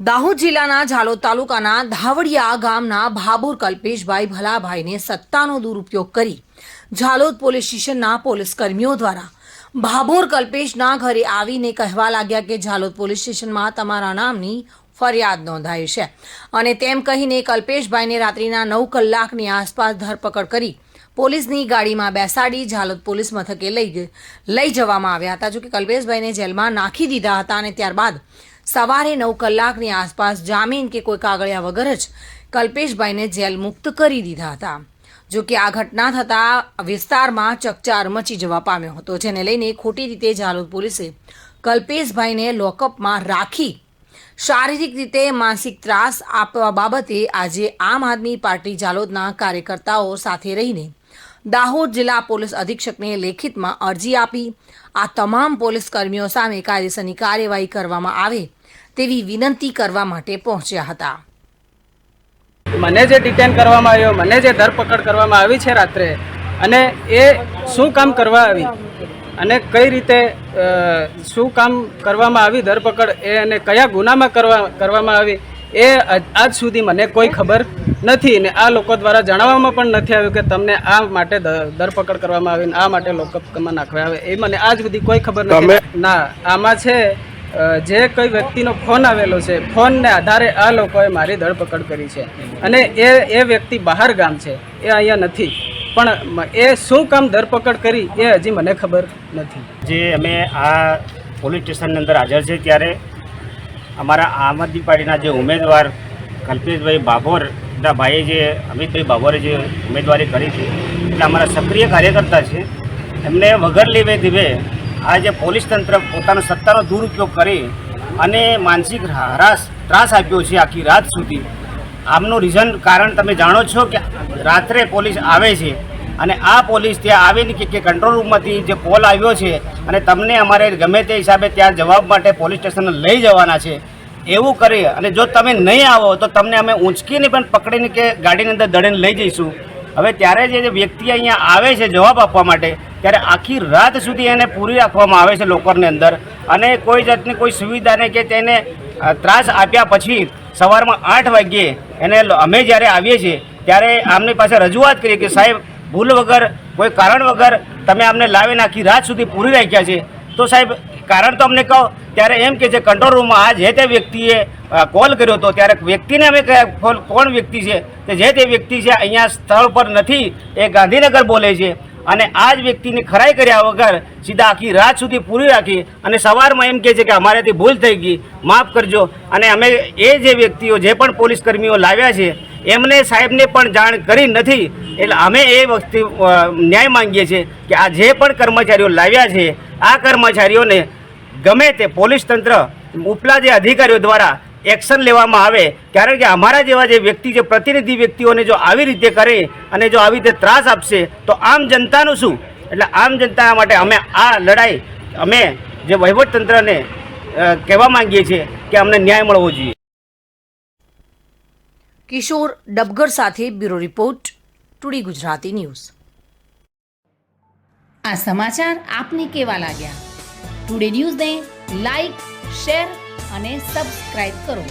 દાહોદ જિલ્લાના ઝાલોદ તાલુકાના ધાવડિયા ગામના ભાબુર કલ્પેશભાઈ ભલાભાઈને સત્તાનો દુરુપયોગ કરી ઝાલોદ પોલીસ સ્ટેશનના પોલીસ કર્મીઓ દ્વારા ભાભોર કલ્પેશના ઘરે આવીને કહેવા લાગ્યા કે ઝાલોદ પોલીસ સ્ટેશનમાં તમારા નામની ફરિયાદ નોંધાઈ છે અને તેમ કહીને કલ્પેશભાઈને રાત્રિના નવ કલાકની આસપાસ ધરપકડ કરી પોલીસની ગાડીમાં બેસાડી ઝાલોદ પોલીસ મથકે લઈ લઈ જવામાં આવ્યા હતા. જોકે કલ્પેશભાઈને જેલમાં નાખી દીધા હતા અને ત્યારબાદ સવારે નવ કલાકની આસપાસ જામીન કે કોઈ કાગળિયા વગર જ કલ્પેશભાઈને જેલ મુક્ત કરી દીધા હતા. જો કે આ ઘટના થતાં વિસ્તારમાં ચકચાર મચી જવા પામ્યો હતો, જેને લઈને ખોટી રીતે ઝાલોદ પોલીસે કલ્પેશભાઈને લોકઅપમાં રાખી શારીરિક રીતે માનસિક ત્રાસ આપવા બાબતે આજે આમ આદમી પાર્ટી ઝાલોદના કાર્યકર્તાઓ સાથે રહીને દાહોદ જિલ્લા પોલીસ અધિક્ષકને લેખિતમાં અરજી આપી. આ તમામ પોલીસ કર્મીઓ સામે કાયદેસરની કાર્યવાહી કરવામાં આવે તેવી વિનંતી કરવા માટે પહોંચ્યા હતા. મને જે ડિટેન કરવામાં આવ્યો, મને જે ધરપકડ કરવામાં આવી છે રાત્રે, અને એ શું કામ કરવા આવી? અને કઈ રીતે શું કામ કરવામાં આવી, ધરપકડ એ અને કયા ગુનામાં કરવા, કરવામાં આવી? એ આજ- સુધી મને કોઈ ખબર નથી ને આ લોકો દ્વારા જણાવવામાં પણ નથી આવ્યું કે તમને આ માટે ધરપકડ કરવામાં આવી ને આ માટે લોકઅપમાં નાખવા આવે. એ મને આજ સુધી કોઈ ખબર નથી. ના આમાં છે જે કોઈ વ્યક્તિનો ફોન આવેલો છે ફોનને આધારે આ લોકોએ મારી ધરપકડ કરી છે. અને એ એ વ્યક્તિ બહાર ગામ છે. એ અહીંયા નથી. પણ એ શું કામ ધરપકડ કરી એ હજી મને ખબર નથી. જે અમે આ પોલીસ સ્ટેશનની અંદર હાજર છે ત્યારે અમારા આમ આદમી પાર્ટીના જે ઉમેદવાર કલ્પેશભાઈ બાભોરના ભાઈએ જે, અમિતભાઈ બાભોરે જે ઉમેદવારી કરી છે, એટલે અમારા સક્રિય કાર્યકર્તા છે, એમને વગર લેવે દીવે આ જે પોલીસ તંત્ર પોતાનો સત્તાનો દુરુપયોગ કરી અને માનસિક હરાસ ત્રાસ આપ્યો છે આખી રાત સુધી. આમનું રીઝન કારણ તમે જાણો છો કે રાત્રે પોલીસ આવે છે અને આ પોલીસ ત્યાં આવીને કે કે કંટ્રોલ રૂમમાંથી જે કોલ આવ્યો છે અને તમને અમારે ગમે તે હિસાબે ત્યાં જવાબ માટે પોલીસ સ્ટેશન લઈ જવાના છે એવું કરી અને જો તમે નહીં આવો, તો તમને અમે ઊંચકીને પણ પકડીને કે ગાડીની અંદર દડીને લઈ જઈશું. હવે ત્યારે જે જે વ્યક્તિ અહીંયા આવે છે જવાબ આપવા માટે, ત્યારે આખી રાત સુધી એને પૂરી રાખવામાં આવે છે લોકોની અંદર. અને કોઈ જાતની કોઈ સુવિધા નહીં કે તેને ત્રાસ આપ્યા પછી સવારમાં આઠ વાગ્યે એને અમે જ્યારે આવીએ છીએ, ત્યારે આમની પાસે રજૂઆત કરીએ કે સાહેબ, ભૂલ વગર, કોઈ કારણ વગર તમે અમને લાવીને આખી રાત સુધી પૂરી રાખ્યા છે. તો સાહેબ કારણ તો અમને કહો, ત્યારે એમ કે છે કંટ્રોલ રૂમમાં આ જે તે વ્યક્તિએ કોલ કર્યો હતો ત્યારે વ્યક્તિને અમે કોણ વ્યક્તિ છે? કે જે તે વ્યક્તિ છે, અહીંયા સ્થળ પર નથી, એ ગાંધીનગર બોલે છે. અને આ જ વ્યક્તિની ખરાઈ કર્યા વગર સીધા આખી રાત સુધી પૂરી રાખી અને સવારમાં એમ કહે છે કે અમારાથી ભૂલ થઈ ગઈ, માફ કરજો. અને અમે એ જે વ્યક્તિઓ, જે પણ પોલીસ કર્મીઓ લાવ્યા છે, એમને સાહેબને પણ જાણ કરી નથી. એટલે અમે એ વખતે ન્યાય માંગીએ છીએ કે આ જે પણ કર્મચારીઓ લાવ્યા છે, આ કર્મચારીઓને ગમે તે પોલીસ તંત્ર ઉપલા જે અધિકારીઓ દ્વારા એક્શન લેવામાં આવે કારણ કે અમારા જેવા જે વ્યક્તિ જે પ્રતિનિધિ વ્યક્તિઓને જો આવી રીતે કરે અને જો આવી રીતે ત્રાસ આપશે તો આમ જનતાનું શું? એટલે આમ જનતા માટે અમે આ લડાઈ અમે જે વહીવટતંત્રને કહેવા માંગીએ છીએ કે અમને ન્યાય મળવો જોઈએ. કિશોર ડબગર સાથે બ્યુરો રિપોર્ટ ટુડી ગુજરાતી ન્યૂઝ. આ સમાચાર આપને કેવા લાગ્યા? ટુડે ન્યૂઝને લાઇક શેર અને સબસ્ક્રાઇબ કરો.